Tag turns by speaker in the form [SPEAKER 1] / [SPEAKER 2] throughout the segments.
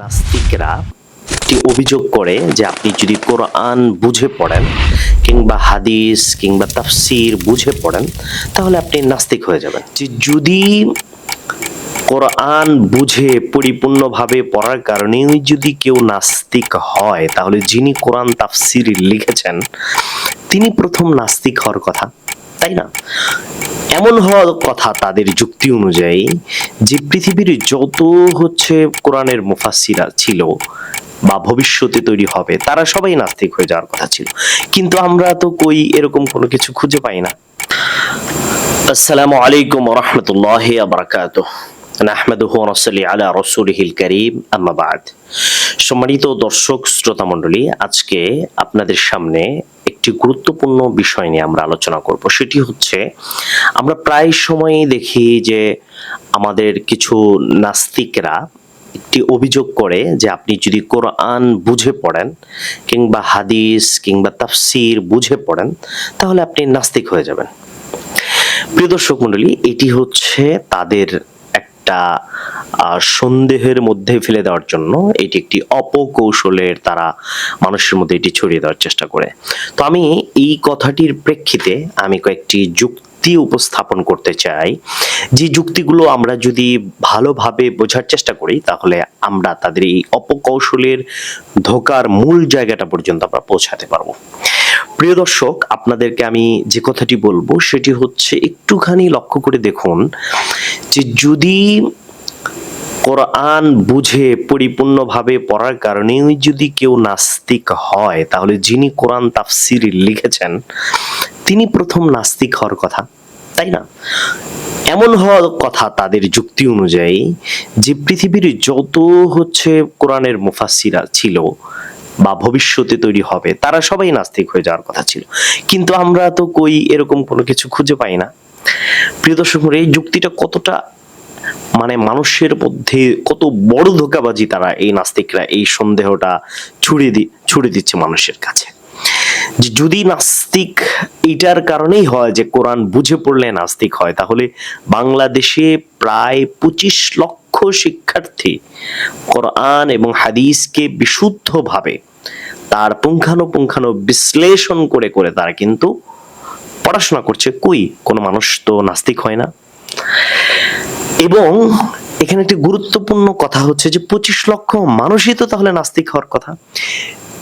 [SPEAKER 1] নাস্তিকরা একটি অভিযোগ করে যে আপনি যদি কোরআন বুঝে পড়েন কিংবা হাদিস কিংবা তাফসির বুঝে পড়েন, তাহলে আপনি নাস্তিক হয়ে যাবেন। যে যদি কোরআন বুঝে পরিপূর্ণভাবে পড়ার কারণেই যদি কেউ নাস্তিক হয়, তাহলে যিনি কোরআন তাফসির লিখেছেন, তিনি প্রথম নাস্তিক হওয়ার কথা, তাই না? এমন হওয়ার কথা তাদের যুক্তি অনুযায়ী যে পৃথিবীর যত হচ্ছে কোরআনের মুফাসিরা ছিল বা ভবিষ্যতে তৈরি হবে, তারা সবাই নাস্তিক হয়ে যাওয়ার কথা ছিল। কিন্তু আমরা তো কই এরকম কোনো কিছু খুঁজে পাই না। আসসালামু আলাইকুম রহমতুল্লাহ আবরাকাত নাহমেদুহ নসলি আলা রসুলহিল করিম। আম্মাবাদ সম্মানিত দর্শক শ্রোতা মণ্ডলী আজকে আপনাদের সামনে একটি গুরুত্বপূর্ণ বিষয় নিয়ে আমরা আলোচনা করব। সেটি হচ্ছে, আমরা প্রায় সময়ই দেখি যে আমাদের কিছু নাস্তিকরা একটি অভিযোগ করে যে আপনি যদি কোরআন বুঝে পড়েন কিংবা হাদিস কিংবা তাফসির বুঝে পড়েন, তাহলে আপনি নাস্তিক হয়ে যাবেন। প্রিয় দর্শক মন্ডলী এটি হচ্ছে তাদের একটা সন্দেহের মধ্যে ফেলে দেওয়ার জন্য এটি একটি অপকৌশলের তারা মানুষের মধ্যে এটি ছড়িয়ে দেওয়ার চেষ্টা করে। তো আমি এই কথাটির প্রেক্ষিতে আমি কয়েকটি যুক্তি উপস্থাপন করতে চাই। যে যুক্তিগুলো আমরা যদি ভালোভাবে বোঝার চেষ্টা করি, তাহলে আমরা তাদের এই অপকৌশলের ধোকার মূল জায়গাটা পর্যন্ত আমরা পৌঁছাতে পারব। প্রিয় দর্শক, আপনাদেরকে আমি যে কথাটি বলব, সেটি হচ্ছে একটুখানি লক্ষ্য করে দেখুন যে যদি কোরআন বুঝে, পরিপূর্ণভাবে পড়ার কারণেই যদি কেউ নাস্তিক হয়, তাহলে যিনি কোরআন তাফসির লিখেছেন, তিনি প্রথম নাস্তিক হওয়ার কথা, তাই না? এমন হওয়ার কথা তাদের যুক্তি অনুযায়ী যে পৃথিবীর যত হচ্ছে কোরআনের মুফাসিরা ছিল বা ভবিষ্যতে তৈরি হবে, তারা সবাই নাস্তিক হয়ে যাওয়ার কথা ছিল। কিন্তু আমরা তো কই এরকম কোনো কিছু খুঁজে পাই না। প্রিয় দর্শক এই যুক্তিটা কতটা মানে মানুষের মধ্যে কত বড় ধোকাবাজি তারা এই নাস্তিকরা এই সন্দেহটা ছুড়ে দি, ছুড়ে দিচ্ছে মানুষের কাছে। যদি নাস্তিক এইটার কারণেই হয় যে কোরআন বুঝে পড়লে নাস্তিক হয়, তাহলে বাংলাদেশে প্রায় পঁচিশ লক্ষ শিক্ষার্থী কোরআন এবং হাদিসকে বিশুদ্ধভাবে তার পুঙ্খানুপুঙ্খানু বিশ্লেষণ করে করে তারা কিন্তু পড়াশোনা করছে, কই? কোনো মানুষ তো নাস্তিক হয় না। এবং এখানে একটি গুরুত্বপূর্ণ কথা হচ্ছে যে, পঁচিশ লক্ষ মানুষই তো তাহলে নাস্তিক হওয়ার কথা।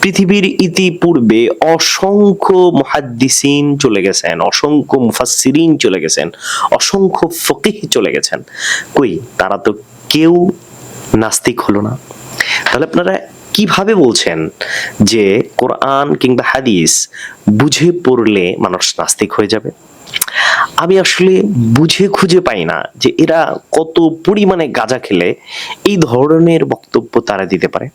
[SPEAKER 1] পৃথিবীর ইতিপূর্বে অসংখ্য মুহাদ্দিসিন চলে গেছেন, অসংখ্য মুফাসসিরিন চলে গেছেন, অসংখ্য ফকিহ চলে গেছেন। কই? তারা তো কেউ নাস্তিক হলো না। তাহলে আপনারা কীভাবে বলছেন যে কোরআন কিংবা হাদিস বুঝে পড়লে মানুষ নাস্তিক হয়ে যাবে? আমি আসলে বুঝে খুঁজে পাই না যে এরা কত পরিমাণে গাঁজা খেলে এই ধরনের বক্তব্য তারা দিতে পারে।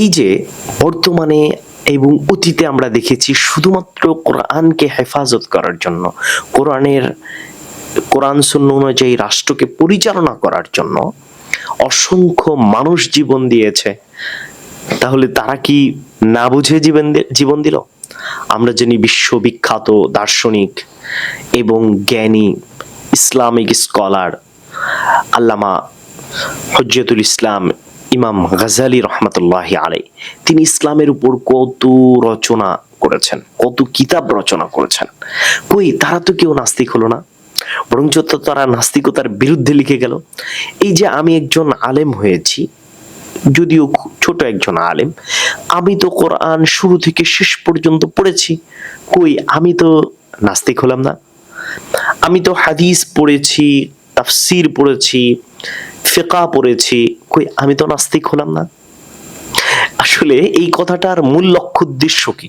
[SPEAKER 1] এই যে বর্তমানে এবং অতীতে আমরা দেখেছি শুধুমাত্র কোরআনকে হেফাজত করার জন্য, কোরআনের, কোরআন শূন্য অনুযায়ী রাষ্ট্রকে পরিচালনা করার জন্য অসংখ্য মানুষ জীবন দিয়েছে। তাহলে তারা কি না বুঝে জীবন জীবন দিল? আমরা জানি বিশ্ববিখ্যাত দার্শনিক এবং জ্ঞানী ইসলামিক স্কলার আল্লামা হজ্জতুল ইসলাম ইমাম গাজালি রহমতুল্লাহ আলাই তিনি ইসলামের উপর কত রচনা করেছেন, কত কিতাব রচনা করেছেন। কই, তারা তো কেউ নাস্তিক হলো না। বরঞ্চ তারা নাস্তিকতার বিরুদ্ধে লিখে গেল। এই যে আমি একজন আলেম হয়েছি, যদিও ছোট একজন আলেম, আমি তো কোরআন শুরু থেকে শেষ পর্যন্ত পড়েছি। কই, আমি তো নাস্তিক হলাম না। আমি তো হাদিস পড়েছি, তাফসির পড়েছি ফেকা পড়েছি। কই, আমি তো নাস্তিক হলাম না। আসলে এই কথাটার মূল লক্ষ্য উদ্দেশ্য কি?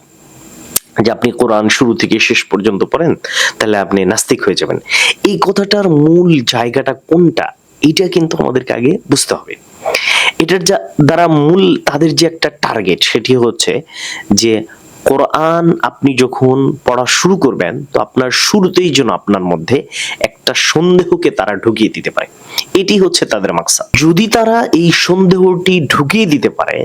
[SPEAKER 1] যে আপনি কোরআন শুরু থেকে শেষ পর্যন্ত পড়েন, তাহলে আপনি নাস্তিক হয়ে যাবেন। এই কথাটার মূল জায়গাটা কোনটা? এটা কিন্তু আমাদেরকে আগে বুঝতে হবে। এটার যা, দ্বারা মূল তাদের যে একটা টার্গেট সেটি হচ্ছে যে কোরআন আপনি যখন পড়া শুরু করবেন, তো আপনার শুরুতেই যেন আপনার মধ্যে একটা সন্দেহকে তারা ঢুকিয়ে দিতে পারে। এটি হচ্ছে তাদের মাকসাদ। যদি তারা এই সন্দেহটি ঢুকিয়ে দিতে পারে,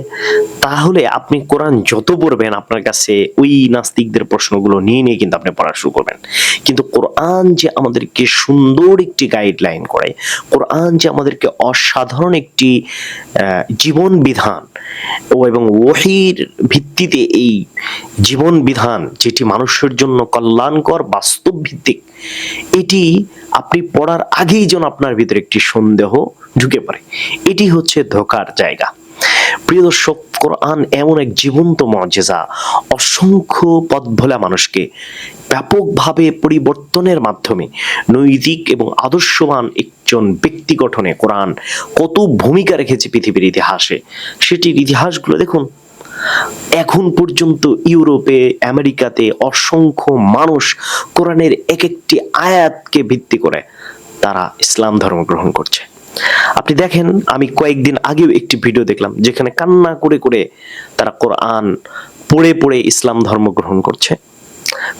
[SPEAKER 1] তাহলে আপনি কোরআন যত পড়বেন, আপনার কাছে ওই নাস্তিকদের প্রশ্নগুলো নিয়ে নিয়ে কিন্তু আপনি পড়া শুরু করবেন। কিন্তু কোরআন যে আমাদেরকে সুন্দর একটি গাইডলাইন করে, কোরআন যে আমাদেরকে অসাধারণ একটি জীবন বিধান ও এবং ওহির ভিত্তিতে এই জীবন বিধান যেটি মানুষের জন্য কল্যাণকর বাস্তব ভিত্তিক, এটি আপনি পড়ার আগেই যেন আপনার ভিতরে একটি সন্দেহ ঢুকে পড়ে। এটি হচ্ছে ধোকার জায়গা। প্রিয় দর্শক, কোরআন এমন এক জীবন্ত মজেজা অসংখ্য পথ ভোলা মানুষকে ব্যাপকভাবে পরিবর্তনের মাধ্যমে নৈতিক এবং আদর্শবান একজন ব্যক্তি গঠনে কোরআন কত ভূমিকা রেখেছে পৃথিবীর ইতিহাসে, সেটির ইতিহাসগুলো দেখুন। এখন পর্যন্ত ইউরোপে, আমেরিকাতে অসংখ্য মানুষ কোরআনের এক একটি আয়াতকে ভিত্তি করে তারা ইসলাম ধর্ম গ্রহণ করছে। আপনি দেখেন, আমি কয়েকদিন আগেও একটি ভিডিও দেখলাম যেখানে কান্না করে করে তারা কোরআন পড়ে পড়ে ইসলাম ধর্ম গ্রহণ করছে।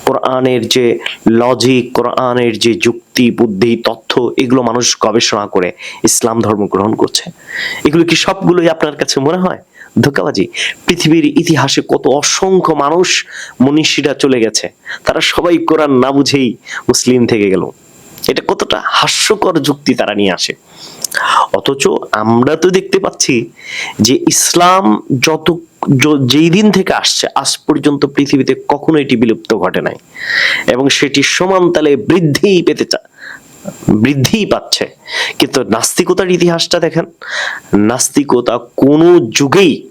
[SPEAKER 1] কোরআনের যে লজিক কোরআনের যে যুক্তি, বুদ্ধি, তথ্য, এগুলো মানুষ গবেষণা করে ইসলাম ধর্ম গ্রহণ করছে। এগুলো কি সবগুলোই আপনার কাছে মনে হয়? ধোকাবাজি। পৃথিবীর ইতিহাসে কত অসংখ্য মানুষ মনীষীরা চলে গেছে। তারা সবাই কোরআন না বুঝেই মুসলিম থেকে গেল। এটা কতটা হাস্যকর যুক্তি তারা নিয়ে আসে। অথচ আমরা তো দেখতে পাচ্ছি যে ইসলাম যত যেই দিন থেকে আসছে, আজ পর্যন্ত পৃথিবীতে কখনো এটি বিলুপ্ত ঘটে নাই। এবং সেটি সমান তালে বৃদ্ধিই পেতে বৃদ্ধিই পাচ্ছে। কিন্তু নাস্তিকতার ইতিহাসটা দেখেন, নাস্তিকতা কোনো যুগেই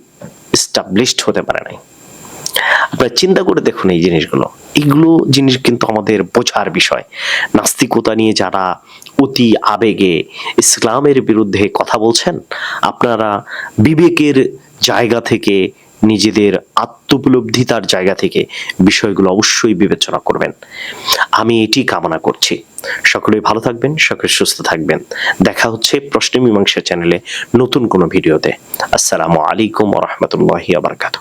[SPEAKER 1] এস্টাবলিশড হতে পারে নাই। আপনারা চিন্তা করে দেখুন এই জিনিসগুলো। এগুলো জিনিস কিন্তু আমাদের বোঝার বিষয়। নাস্তিকতা নিয়ে যারা অতি আবেগে ইসলামের বিরুদ্ধে কথা বলছেন, আপনারা বিবেকের জায়গা থেকে নিজেদের আত্মোপলব্ধিতার জায়গা থেকে বিষয়গুলো অবশ্যই বিবেচনা করবেন। আমি এটি কামনা করছি। সকলেই ভালো থাকবেন, সকলে সুস্থ থাকবেন। দেখা হচ্ছে প্রশ্ন মীমাংসা চ্যানেলে নতুন কোনো ভিডিওতে। আসসালামু আলাইকুম রহমতুল্লাহ আবরকাত